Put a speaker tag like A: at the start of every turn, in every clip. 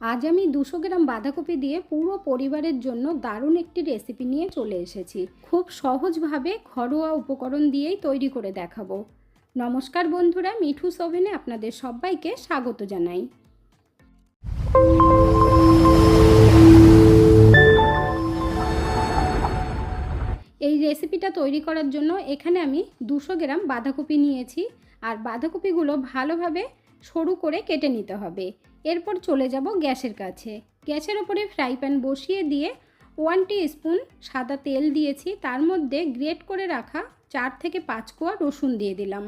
A: আজ আমি দুশো গ্রাম বাঁধাকপি দিয়ে পুরো পরিবারের জন্য দারুণ একটি রেসিপি নিয়ে চলে এসেছি। খুব সহজভাবে ঘরোয়া উপকরণ দিয়েই তৈরি করে দেখাবো। নমস্কার বন্ধুরা, মিঠু ওভেনে আপনাদের সবাইকে স্বাগত জানাই। এই রেসিপিটা তৈরি করার জন্য এখানে আমি দুশো গ্রাম বাঁধাকপি নিয়েছি। আর বাঁধাকপিগুলো ভালোভাবে সরু করে কেটে নিতে হবে। এরপর চলে যাব গ্যাসের কাছে। গ্যাসের ওপরে ফ্রাই প্যান বসিয়ে দিয়ে ওয়ান স্পুন সাদা তেল দিয়েছি, তার মধ্যে গ্রেট করে রাখা চার থেকে পাঁচ কোয়া রসুন দিয়ে দিলাম।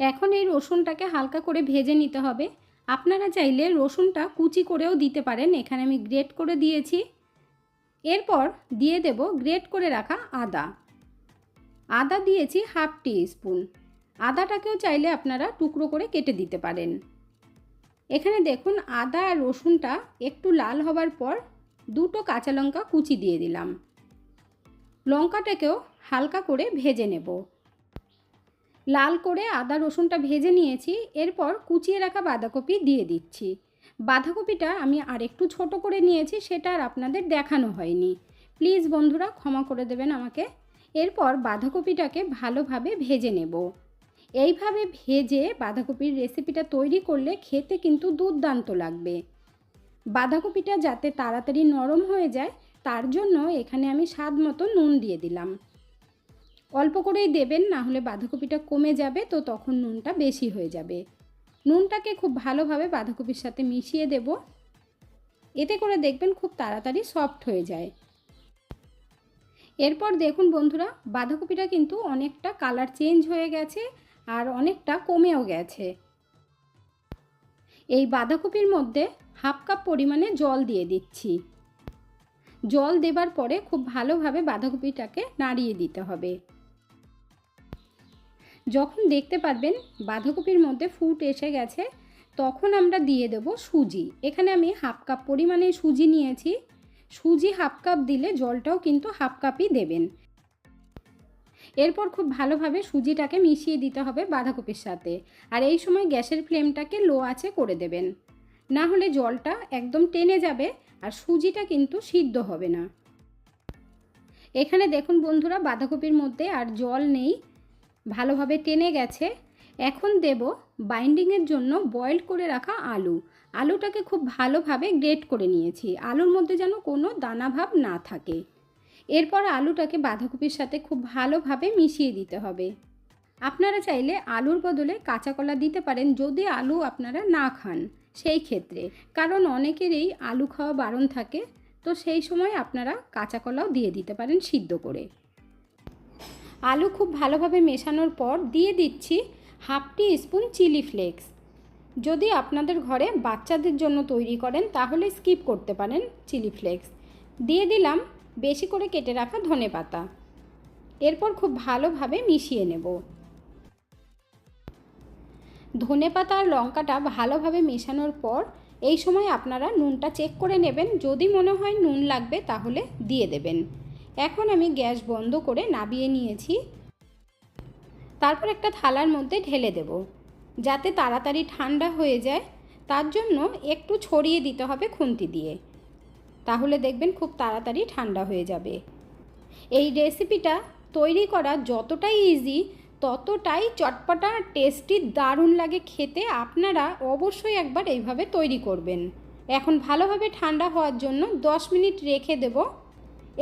A: এখন এই রসুনটাকে হালকা করে ভেজে নিতে হবে। আপনারা চাইলে রসুনটা কুচি করেও দিতে পারেন, এখানে আমি গ্রেট করে দিয়েছি। এরপর দিয়ে দেব গ্রেট করে রাখা আদা। আদা দিয়েছি হাফ টি স্পুন আদাটাকেও চাইলে আপনারা টুকরো করে কেটে দিতে পারেন। এখানে দেখুন আদা আর রসুনটা একটু লাল হবার পর দুটো কাঁচা লঙ্কা কুচি দিয়ে দিলাম। লঙ্কাটাকেও হালকা করে ভেজে নেব। লাল করে আদা রসুনটা ভেজে নিয়েছি, এরপর কুচিয়ে রাখা বাঁধাকপি দিয়ে দিচ্ছি। বাঁধাকপিটা আমি আরেকটু ছোট করে নিয়েছি, সেটা আর আপনাদের দেখানো হয়নি। প্লিজ বন্ধুরা, ক্ষমা করে দেবেন আমাকে। এরপর বাঁধাকপিটাকে ভালোভাবে ভেজে নেব। এইভাবে ভেজে বাঁধাকপির রেসিপিটা তৈরি করলে খেতে কিন্তু দুর্দান্ত লাগবে। বাঁধাকপিটা যাতে তাড়াতাড়ি নরম হয়ে যায়, তার জন্য এখানে আমি স্বাদ মতো নুন দিয়ে দিলাম। অল্প করেই দেবেন, না হলে বাঁধাকপিটা কমে যাবে, তো তখন নুনটা বেশি হয়ে যাবে। নুনটাকে খুব ভালোভাবে বাঁধাকপির সাথে মিশিয়ে দেব। এতে করে দেখবেন খুব তাড়াতাড়ি সফট হয়ে যায়। এরপর দেখুন বন্ধুরা, বাঁধাকপিটা কিন্তু অনেকটা কালার চেঞ্জ হয়ে গেছে। আর অনেকটা কমেও গেছে। এই বাঁধাকপির মধ্যে হাফ কাপ পরিমাণে জল দিয়ে দিচ্ছি। জল দেবার পরে খুব ভালোভাবে বাঁধাকপিটাকে নাড়িয়ে দিতে হবে। যখন দেখতে পারবেন বাঁধাকপির মধ্যে ফুট এসে গেছে, তখন আমরা দিয়ে দেব সুজি। এখানে আমি হাফ কাপ পরিমাণে সুজি নিয়েছি। সুজি হাফ কাপ দিলে জলটাও কিন্তু হাফ কাপই দেবেন। এরপর খুব ভালোভাবে সুজিটাকে মিশিয়ে দিতে হবে বাঁধাকপির সাথে। আর এই সময় গ্যাসের ফ্লেমটাকে লো আছে করে দেবেন। না হলে জলটা একদম টেনে যাবে আর সুজিটা কিন্তু সিদ্ধ হবে না। এখানে দেখুন বন্ধুরা, বাঁধাকপির মধ্যে আর জল নেই, ভালোভাবে টেনে গেছে। এখন দেব বাইন্ডিংয়ের জন্য বয়েল করে রাখা আলু। আলুটাকে খুব ভালোভাবে গ্রেট করে নিয়েছি। আলুর মধ্যে যেন কোনো দানাভাব না থাকে। এরপর আলুটাকে বাঁধাকপির সাথে খুব ভালোভাবে মিশিয়ে দিতে হবে। আপনারা চাইলে আলুর বদলে কাঁচা কলা দিতে পারেন যদি আলু আপনারা না খান সেই ক্ষেত্রে। কারণ অনেকেরই আলু খাওয়া বারণ থাকে, তো সেই সময় আপনারা কাঁচা কলাও দিয়ে দিতে পারেন সিদ্ধ করে। আলু খুব ভালোভাবে মেশানোর পর দিয়ে দিচ্ছি half teaspoon chilli flakes. যদি আপনাদের ঘরে বাচ্চাদের জন্য তৈরি করেন তাহলে স্কিপ করতে পারেন চিলি ফ্লেক্স। দিয়ে দিলাম বেশি করে কেটে রাখা ধনে পাতা। এরপর খুব ভালোভাবে মিশিয়ে নেব। ধনে পাতা আর লঙ্কাটা ভালোভাবে মেশানোর পর এই সময় আপনারা নুনটা চেক করে নেবেন। যদি মনে হয় নুন লাগবে তাহলে দিয়ে দেবেন। এখন আমি গ্যাস বন্ধ করে নাবিয়ে নিয়েছি। তারপর একটা থালার মধ্যে ঢেলে দেব। যাতে তাড়াতাড়ি ঠান্ডা হয়ে যায়, তার জন্য একটু ছড়িয়ে দিতে হবে খুন্তি দিয়ে। তাহলে দেখবেন খুব তাড়াতাড়ি ঠান্ডা হয়ে যাবে। এই রেসিপিটা তৈরি করা যতটাই ইজি ততটাই চটপটা টেস্টি দারুণ লাগে খেতে আপনারা অবশ্যই একবার এইভাবে তৈরি করবেন। এখন ভালোভাবে ঠান্ডা হওয়ার জন্য 10 মিনিট রেখে দেব।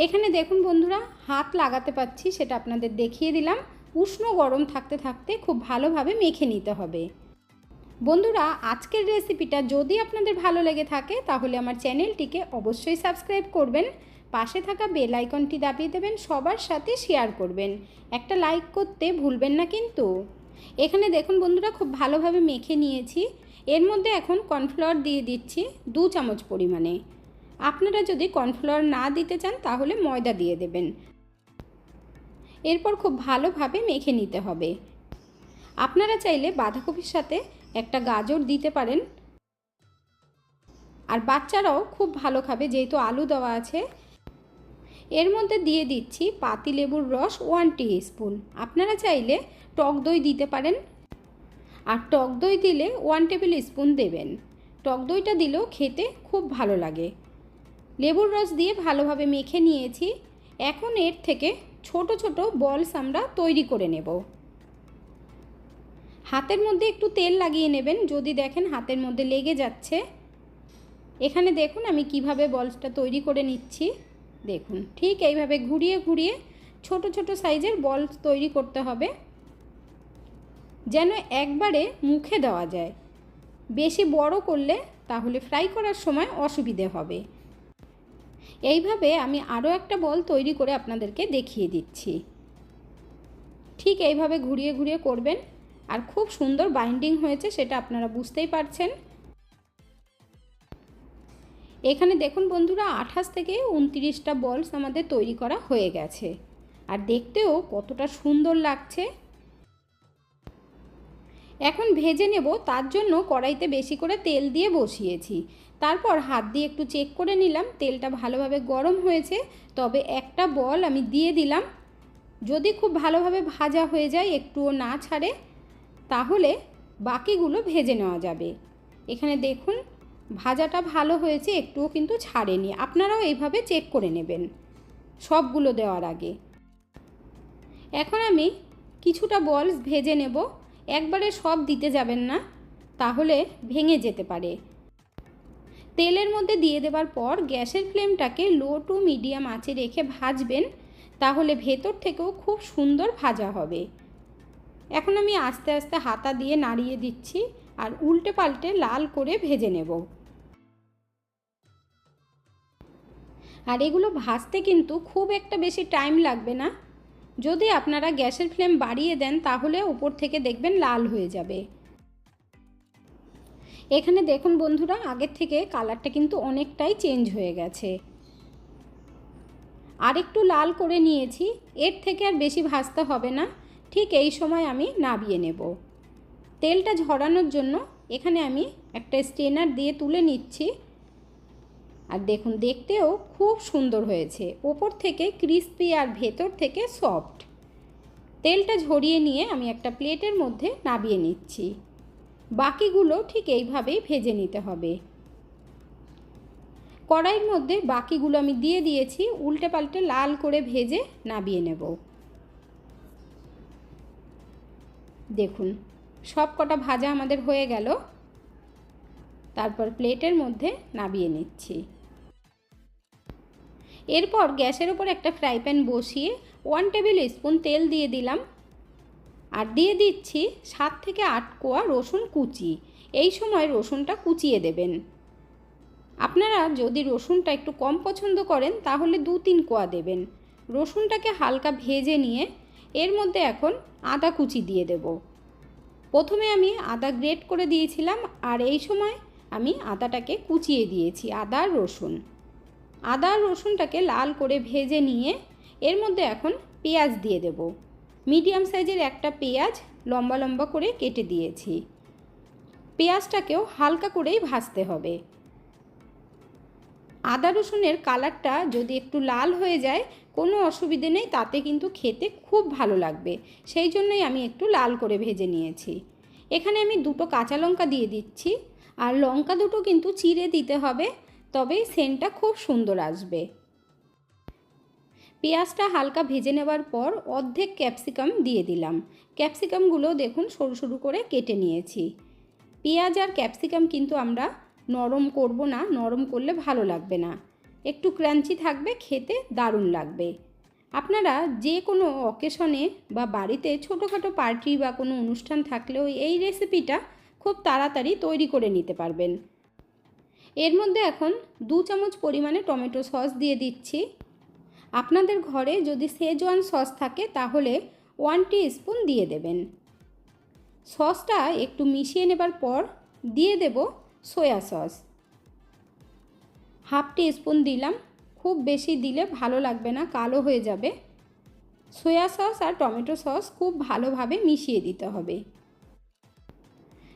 A: এখানে দেখুন বন্ধুরা, হাত লাগাতে পাচ্ছি, সেটা আপনাদের দেখিয়ে দিলাম। উষ্ণ গরম থাকতে থাকতে খুব ভালোভাবে মেখে নিতে হবে। বন্ধুরা, আজকের রেসিপিটা যদি আপনাদের ভালো লেগে থাকে, তাহলে আমার চ্যানেলটিকে অবশ্যই সাবস্ক্রাইব করবেন। পাশে থাকা বেল আইকনটি দাবিয়ে দেবেন, সবার সাথে শেয়ার করবেন। একটা লাইক করতে ভুলবেন না কিন্তু। এখানে দেখুন বন্ধুরা, খুব ভালোভাবে মেখে নিয়েছি। এর মধ্যে এখন কর্নফ্লাওয়ার দিয়ে দিচ্ছি দু চামচ পরিমাণে। আপনারা যদি কর্নফ্লাওয়ার না দিতে চান, তাহলে ময়দা দিয়ে দেবেন। এরপর খুব ভালোভাবে মেখে নিতে হবে। আপনারা চাইলে বাঁধাকপির সাথে একটা গাজর দিতে পারেন। আর বাচ্চারাও খুব ভালো খাবে, যেহেতু আলু দেওয়া আছে। এর মধ্যে দিয়ে দিচ্ছি পাতি লেবুর রস ওয়ান স্পুন আপনারা চাইলে টক দই দিতে পারেন। আর টক দই দিলে ওয়ান টেবিল স্পুন দেবেন। টক দইটা দিলেও খেতে খুব ভালো লাগে। লেবুর রস দিয়ে ভালোভাবে মেখে নিয়েছি। এখন এর থেকে ছোট ছোট বলস আমরা তৈরি করে নেব। হাতের মধ্যে একটু তেল লাগিয়ে নেবেন, যদি দেখেন হাতের মধ্যে লেগে যাচ্ছে। এখানে দেখুন আমি কীভাবে বলসটা তৈরি করে নিচ্ছি। দেখুন, ঠিক এইভাবে ঘুরিয়ে ঘুরিয়ে ছোট ছোট সাইজের বল তৈরি করতে হবে, যেন একবারে মুখে দেওয়া যায়। বেশি বড় করলে তাহলে ফ্রাই করার সময় অসুবিধে হবে। এইভাবে আমি আরও একটা বল তৈরি করে আপনাদেরকে দেখিয়ে দিচ্ছি। ঠিক এইভাবে ঘুরিয়ে ঘুরিয়ে করবেন। আর খুব সুন্দর বাইন্ডিং হয়েছে, সেটা আপনারা বুঝতেই পারছেন। এখানে দেখুন বন্ধুরা, আঠাশ থেকে উনত্রিশটা বলস আমাদের তৈরি করা হয়ে গেছে। আর দেখতেও কতটা সুন্দর লাগছে। এখন ভেজে নেব, তার জন্য কড়াইতে বেশি করে তেল দিয়ে বসিয়েছি। তারপর হাত দিয়ে একটু চেক করে নিলাম, তেলটা ভালোভাবে গরম হয়েছে, তবে একটা বল আমি দিয়ে দিলাম। যদি খুব ভালোভাবে ভাজা হয়ে যায়, একটুও না ছাড়ে তাহলে বাকিগুলো ভেজে নেওয়া যাবে। এখানে দেখুন, ভাজাটা ভালো হয়েছে, একটুও কিন্তু ছাড়েনি। আপনারাও এইভাবে চেক করে নেবেন সবগুলো দেওয়ার আগে। এখন আমি কিছুটা বলস ভেজে নেব। একবারে সব দিতে যাবেন না, তাহলে ভেঙে যেতে পারে। তেলের মধ্যে দিয়ে দেবার পর গ্যাসের ফ্লেমটাকে লো টু মিডিয়াম আঁচে রেখে ভাজবেন, তাহলে ভেতর থেকেও খুব সুন্দর ভাজা হবে। এখন আমি আস্তে আস্তে হাতা দিয়ে নাড়িয়ে দিচ্ছি আর উল্টে পাল্টে লাল করে ভেজে নেব। আর এগুলো ভাজতে কিন্তু খুব একটা বেশি টাইম লাগবে না। যদি আপনারা গ্যাসের ফ্লেম বাড়িয়ে দেন তাহলে উপর থেকে দেখবেন লাল হয়ে যাবে। এখানে দেখুন বন্ধুরা, আগের থেকে কালারটা কিন্তু অনেকটাই চেঞ্জ হয়ে গেছে। আর একটু লাল করে নিয়েছি, এর থেকে আর বেশি ভাজতে হবে না। ঠিক এই সময় আমি নাবিয়ে নেব। তেলটা ঝরানোর জন্য এখানে আমি একটা স্টেনার দিয়ে তুলে নিচ্ছি। আর দেখুন, দেখতেও খুব সুন্দর হয়েছে। ওপর থেকে ক্রিস্পি আর ভেতর থেকে সফট। তেলটা ঝরিয়ে নিয়ে আমি একটা প্লেটের মধ্যে নাবিয়ে নিচ্ছি। বাকিগুলো ঠিক এইভাবেই ভেজে নিতে হবে। কড়াইয়ের মধ্যে বাকিগুলো আমি দিয়ে দিয়েছি। উল্টে পাল্টে লাল করে ভেজে নাবিয়ে নেব। দেখুন, সব কটা ভাজা আমাদের হয়ে গেল। তারপর প্লেটের মধ্যে নাবিয়ে নিচ্ছি। এরপর গ্যাসের ওপর একটা ফ্রাই প্যান বসিয়ে ওয়ান টেবিল স্পুন তেল দিয়ে দিলাম। আর দিয়ে দিচ্ছি সাত থেকে আট কোয়া রসুন কুচি। এই সময় রসুনটা কুচিয়ে দেবেন। আপনারা যদি রসুনটা একটু কম পছন্দ করেন, তাহলে দু তিন কোয়া দেবেন। রসুনটাকে হালকা ভেজে নিয়ে এর মধ্যে এখন আদা কুচি দিয়ে দেব। প্রথমে আমি আদা গ্রেট করে দিয়েছিলাম আর এই সময় আমি আদাটাকে কুচিয়ে দিয়েছি, আদা আর রসুন। আদা আর রসুনটাকে লাল করে ভেজে নিয়ে এর মধ্যে এখন পেঁয়াজ দিয়ে দেব। মিডিয়াম সাইজের একটা পেঁয়াজ লম্বা লম্বা করে কেটে দিয়েছি। পেঁয়াজটাকেও হালকা করেই ভাজতে হবে। আদা রসুনের কালারটা যদি একটু লাল হয়ে যায়, কোনো অসুবিধে নেই, তাতে কিন্তু খেতে খুব ভালো লাগবে। সেই জন্যই আমি একটু লাল করে ভেজে নিয়েছি। এখানে আমি দুটো কাঁচা লঙ্কা দিয়ে দিচ্ছি, আর লঙ্কা দুটো কিন্তু চিড়ে দিতে হবে তবেই সেন্টটা খুব সুন্দর আসবে। পেঁয়াজটা হালকা ভেজে নেবার পর অর্ধেক ক্যাপসিকাম দিয়ে দিলাম। ক্যাপসিকামগুলো দেখুন সরু সরু করে কেটে নিয়েছি। পেঁয়াজ আর ক্যাপসিকাম কিন্তু আমরা নরম করব না, নরম করলে ভালো লাগবে না। একটু ক্রাঞ্চি থাকবে, খেতে দারুণ লাগবে। আপনারা যে কোনো অকেশনে বা বাড়িতে ছোটোখাটো পার্টি বা কোনো অনুষ্ঠান থাকলেও এই রেসিপিটা খুব তাড়াতাড়ি তৈরি করে নিতে পারবেন। এর মধ্যে এখন দু চামচ পরিমাণে টমেটো সস দিয়ে দিচ্ছি। আপনাদের ঘরে যদি সেজওয়ান সস থাকে, তাহলে ওয়ান স্পুন দিয়ে দেবেন। সসটা একটু মিশিয়ে নেবার পর দিয়ে দেব soya sauce. Half teaspoon দিলাম। খুব বেশি দিলে ভালো লাগবে না, কালো হয়ে যাবে। সয়া সস আর টমেটো সস খুব ভালোভাবে মিশিয়ে দিতে হবে।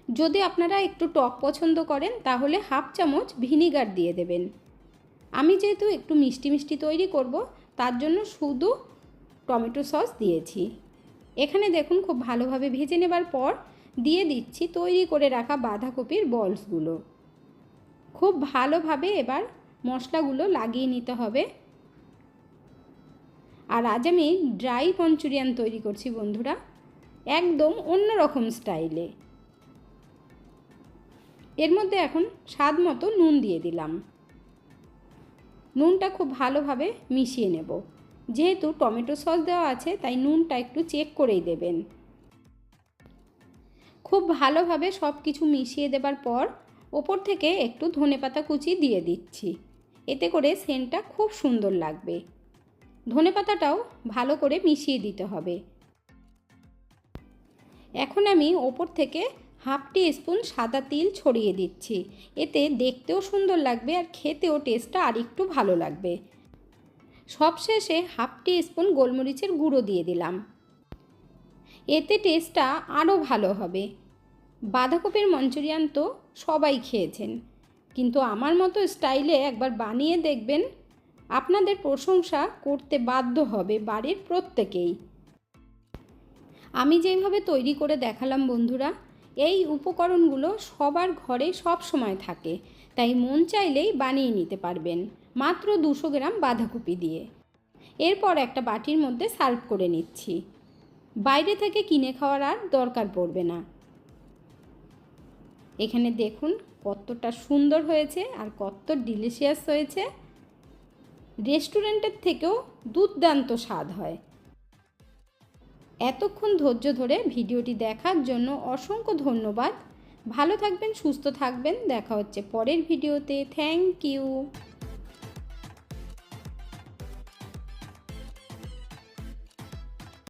A: যদি আপনারা একটু টক পছন্দ করেন, তাহলে হাফ চামচ ভিনিগার দিয়ে দেবেন। আমি যেহেতু একটু মিষ্টি মিষ্টি তৈরি করব, তার জন্য শুধু টমেটো সস দিয়েছি। এখানে দেখুন, খুব ভালোভাবে ভেজে নেবার পর দিয়ে দিচ্ছি তৈরি করে রাখা বাঁধাকপির বলসগুলো। খুব ভালোভাবে এবার মশলাগুলো লাগিয়ে নিতে হবে। আর আজ আমি ড্রাই মঞ্চুরিয়ান তৈরি করছি বন্ধুরা, একদম অন্যরকম স্টাইলে। এর মধ্যে এখন স্বাদ মতো নুন দিয়ে দিলাম। নুনটা খুব ভালোভাবে মিশিয়ে নেব। যেহেতু টমেটো সস দেওয়া আছে, তাই নুনটা একটু চেক করেই দেবেন। খুব ভালোভাবে সব কিছু মিশিয়ে দেবার পর ওপর থেকে একটু ধনেপাতা কুচি দিয়ে দিচ্ছি। এতে করে সেন্টটা খুব সুন্দর লাগবে। ধনেপাতাটাও ভালো করে মিশিয়ে দিতে হবে। এখন আমি ওপর থেকে হাফ টি স্পুন সাদা তিল ছড়িয়ে দিচ্ছি। এতে দেখতেও সুন্দর লাগবে আর খেতেও টেস্টটা আরেকটু ভালো লাগবে। সবশেষে হাফ টি স্পুন গোলমরিচের গুঁড়ো দিয়ে দিলাম। এতে টেস্টটা আরও ভালো হবে। বাঁধাকপির মঞ্চুরিয়ান তো সবাই খেয়েছেন। কিন্তু আমার মতো স্টাইলে একবার বানিয়ে দেখবেন, আপনাদের প্রশংসা করতে বাধ্য হবে বাড়ির প্রত্যেকেই। আমি যেভাবে তৈরি করে দেখালাম বন্ধুরা, এই উপকরণগুলো সবার ঘরে সব সময় থাকে, তাই মন চাইলেই বানিয়ে নিতে পারবেন, মাত্র দুশো গ্রাম বাঁধাকপি দিয়ে। এরপর একটা বাটির মধ্যে সার্ভ করে নিচ্ছি। বাইরে থেকে কিনে খাওয়ার আর দরকার পড়বে না। এখানে দেখুন কতটা সুন্দর হয়েছে আর কত ডিলিশিয়াস হয়েছে। রেস্টুরেন্টের থেকেও দুর্দান্ত স্বাদ হয়। এতক্ষণ ধৈর্য ধরে ভিডিওটি দেখার জন্য অসংখ্য ধন্যবাদ। ভালো থাকবেন, সুস্থ থাকবেন। দেখা হচ্ছে পরের ভিডিওতে। Thank you